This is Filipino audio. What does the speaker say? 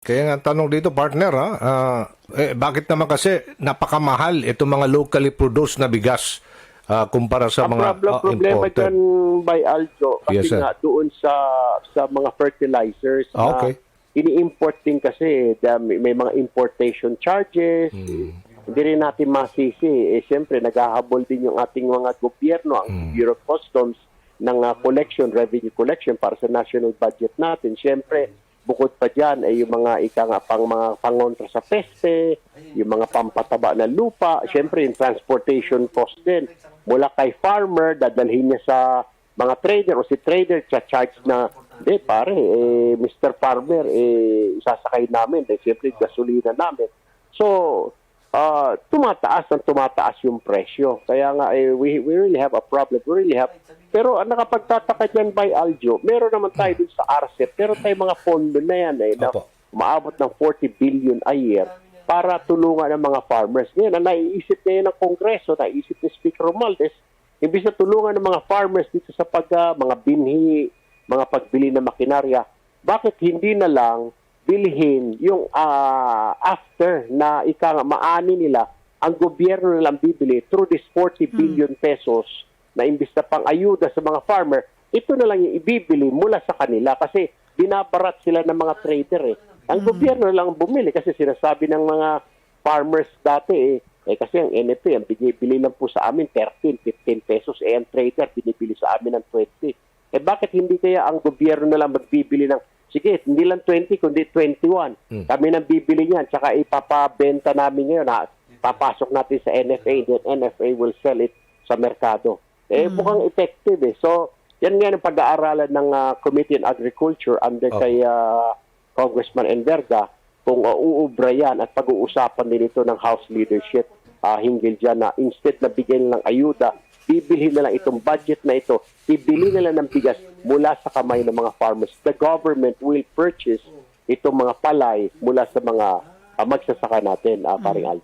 Kaya nga tanong dito, partner, ha? ah, eh, bakit naman kasi napakamahal itong mga locally produced na bigas ah, kumpara sa Ang mga problem, ah, problema imported? dyan by Aljo, kasi Yes, sir. nga doon sa sa mga fertilizers Ah, okay. na ini-import din kasi may, may mga importation charges. Hmm. Hindi rin natin masisi. Eh, siyempre, naghahabol din yung ating mga gobyerno, ang Hmm. Bureau of Customs, ng ah, collection, revenue collection para sa national budget natin. Siyempre, bukod pa dyan ay yung mga ika nga pang mga pangontra sa peste, yung mga pampataba ng lupa, siyempre yung transportation cost din. Mula kay farmer, dadalhin niya sa mga trader o si trader cha-charge na, hindi pare, eh, Mr. Farmer, eh, isasakay namin. Eh, siyempre, gasolina namin. So, ah, tumataas ang tumataas yung presyo. Kaya nga, eh, we, we really have a problem. We really have pero ang nakapagtataka dyan by Aljo, meron naman tayo dun sa RCEP, pero tayo mga pondo na yan eh, na Opo. maabot ng 40 billion a year para tulungan ang mga farmers. Ngayon, ang naiisip ngayon ng Kongreso, naiisip ni Speaker Romualdez, imbis na tulungan ng mga farmers dito sa pag, ah, mga binhi, mga pagbili ng makinarya, bakit hindi na lang bilhin yung ah, after na ika nga maani nila, ang gobyerno na lang bibili through this 40 billion pesos na imbis na pang ayuda sa mga farmer, ito na lang yung ibibili mula sa kanila kasi binabarat sila ng mga trader eh. Ang gobyerno na lang ang bumili kasi sinasabi ng mga farmers dati eh, eh kasi ang NFA, ang binibili lang po sa amin 13, 15 pesos, eh ang trader binibili sa amin ng 20. Eh bakit hindi kaya ang gobyerno na lang magbibili ng Sige, hindi lang 20, kundi 21. Kami nang bibili niyan, tsaka ipapabenta namin ngayon. Ha? Papasok natin sa NFA, then NFA will sell it sa merkado. Eh, mukhang effective eh. So, yan nga ang pag-aaralan ng ah, Committee on Agriculture under Oh. kay ah, Congressman Enverga kung uh, uubra yan at pag-uusapan din ito ng House leadership ah, hinggil dyan na instead na bigyan ng ayuda, bibilhin na lang itong budget na ito, ibili na lang ng bigas mula sa kamay ng mga farmers. The government will purchase itong mga palay mula sa mga ah, magsasaka natin, uh, paring Aljo.